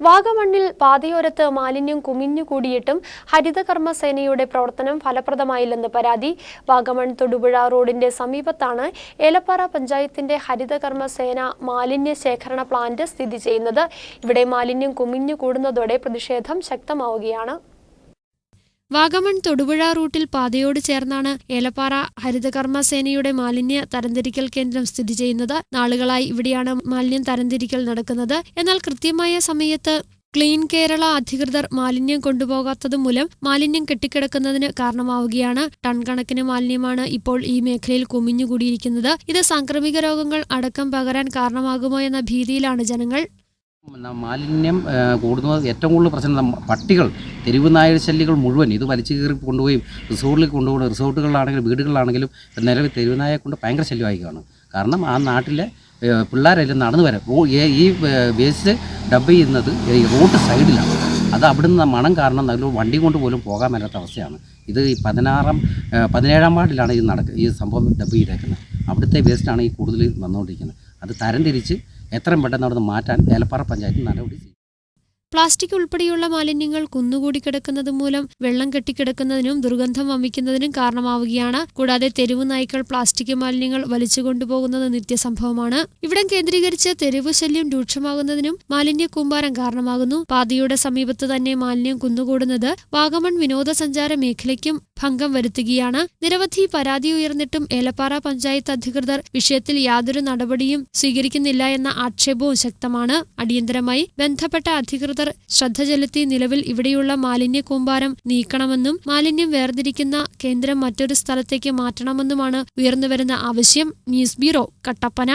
വാഗമണ്ണിൽ പാതയോരത്ത് മാലിന്യം കുമിഞ്ഞുകൂടിയിട്ടും ഹരിതകർമ്മസേനയുടെ പ്രവർത്തനം ഫലപ്രദമായില്ലെന്ന് പരാതി. വാഗമൺ തൊടുപുഴ റോഡിന്റെ സമീപത്താണ് ഏലപ്പാറ പഞ്ചായത്തിന്റെ ഹരിതകർമ്മസേന മാലിന്യ ശേഖരണ പ്ലാന്റ് സ്ഥിതി ചെയ്യുന്നത്. ഇവിടെ മാലിന്യം കുമിഞ്ഞുകൂടുന്നതോടെ പ്രതിഷേധം ശക്തമാവുകയാണ്. വാഗമൺ തൊടുപുഴ റൂട്ടിൽ പാതയോട് ചേർന്നാണ് ഏലപ്പാറ ഹരിതകർമ്മ സേനയുടെ മാലിന്യ തരംതിരിക്കൽ കേന്ദ്രം സ്ഥിതി ചെയ്യുന്നത്. നാളുകളായി ഇവിടെയാണ് മാലിന്യം തരംതിരിക്കൽ നടക്കുന്നത്. എന്നാൽ കൃത്യമായ സമയത്ത് ക്ലീൻ കേരള അധികൃതർ മാലിന്യം കൊണ്ടുപോകാത്തത് മൂലം മാലിന്യം കെട്ടിക്കിടക്കുന്നതിന് കാരണമാവുകയാണ്. ടൺ കണക്കിന് മാലിന്യമാണ് ഇപ്പോൾ ഈ മേഖലയിൽ കുമിഞ്ഞുകൂടിയിരിക്കുന്നത്. ഇത് സാംക്രമിക രോഗങ്ങൾ അടക്കം പകരാൻ കാരണമാകുമോ എന്ന ഭീതിയിലാണ് ജനങ്ങൾ. മാലിന്യം കൂടുന്നത് ഏറ്റവും കൂടുതൽ പ്രശ്നം പട്ടികൾ തെരുവ് നായർ ശല്യങ്ങൾ മുഴുവൻ ഇത് വലിച്ചു കയറി കൊണ്ടുപോയി. റിസോർട്ടിലേക്ക് കൊണ്ടുപോകണം റിസോർട്ടുകളിലാണെങ്കിലും വീടുകളിലാണെങ്കിലും നിലവിൽ തെരുവ് നായയെ കൊണ്ട് ഭയങ്കര ശല്യമായിക്കാണ് കാരണം ആ നാട്ടിലെ പിള്ളേരെല്ലാം നടന്നു വരാം. ഈ വേസ്റ്റ് ഡബ് ചെയ്യുന്നത് ഈ റോഡ് സൈഡിലാണ്. അത് അവിടുന്ന് മണം കാരണം നല്ല വണ്ടി കൊണ്ട് പോലും പോകാൻ മേലാത്ത അവസ്ഥയാണ്. ഇത് ഈ പതിനാറാം പതിനേഴാം വാർഡിലാണ് ഇത് നടക്കുക ഈ സംഭവം ഡബ് ചെയ്തേക്കുന്നത്. അവിടുത്തെ വേസ്റ്റാണ് ഈ കൂടുതൽ വന്നുകൊണ്ടിരിക്കുന്നത്. അത് തരംതിരിച്ച് എത്രയും പെട്ടെന്ന് അവിടുന്ന് മാറ്റാൻ ഏലപ്പാറ പഞ്ചായത്ത് നടപടി പ്ലാസ്റ്റിക് ഉൾപ്പെടെയുള്ള മാലിന്യങ്ങൾ കുന്നുകൂടി കിടക്കുന്നത് മൂലം വെള്ളം കെട്ടിക്കിടക്കുന്നതിനും ദുർഗന്ധം വമിക്കുന്നതിനും കാരണമാവുകയാണ്. കൂടാതെ തെരുവ് നായ്ക്കൾ പ്ലാസ്റ്റിക് മാലിന്യങ്ങൾ വലിച്ചു കൊണ്ടുപോകുന്നത് നിത്യസംഭവമാണ്. ഇവിടം കേന്ദ്രീകരിച്ച് തെരുവ് ശല്യം രൂക്ഷമാകുന്നതിനും മാലിന്യ കൂമ്പാരം കാരണമാകുന്നു. പാതയുടെ സമീപത്ത് തന്നെ മാലിന്യം കുന്നുകൂടുന്നത് വാഗമൺ വിനോദസഞ്ചാര മേഖലയ്ക്കും ഭംഗം വരുത്തുകയാണ്. നിരവധി പരാതി ഉയർന്നിട്ടും ഏലപ്പാറ പഞ്ചായത്ത് അധികൃതർ വിഷയത്തിൽ യാതൊരു നടപടിയും സ്വീകരിക്കുന്നില്ല എന്ന ആക്ഷേപവും ശക്തമാണ്. അടിയന്തരമായി ബന്ധപ്പെട്ട അധികൃതർ ശ്രദ്ധ ചെലുത്തി നിലവിൽ ഇവിടെയുള്ള മാലിന്യ കൂമ്പാരം നീക്കണമെന്നും മാലിന്യം വേർതിരിക്കുന്ന കേന്ദ്രം മറ്റൊരു സ്ഥലത്തേക്ക് മാറ്റണമെന്നുമാണ് ഉയർന്നുവരുന്ന ആവശ്യം. News bureau Kattappana.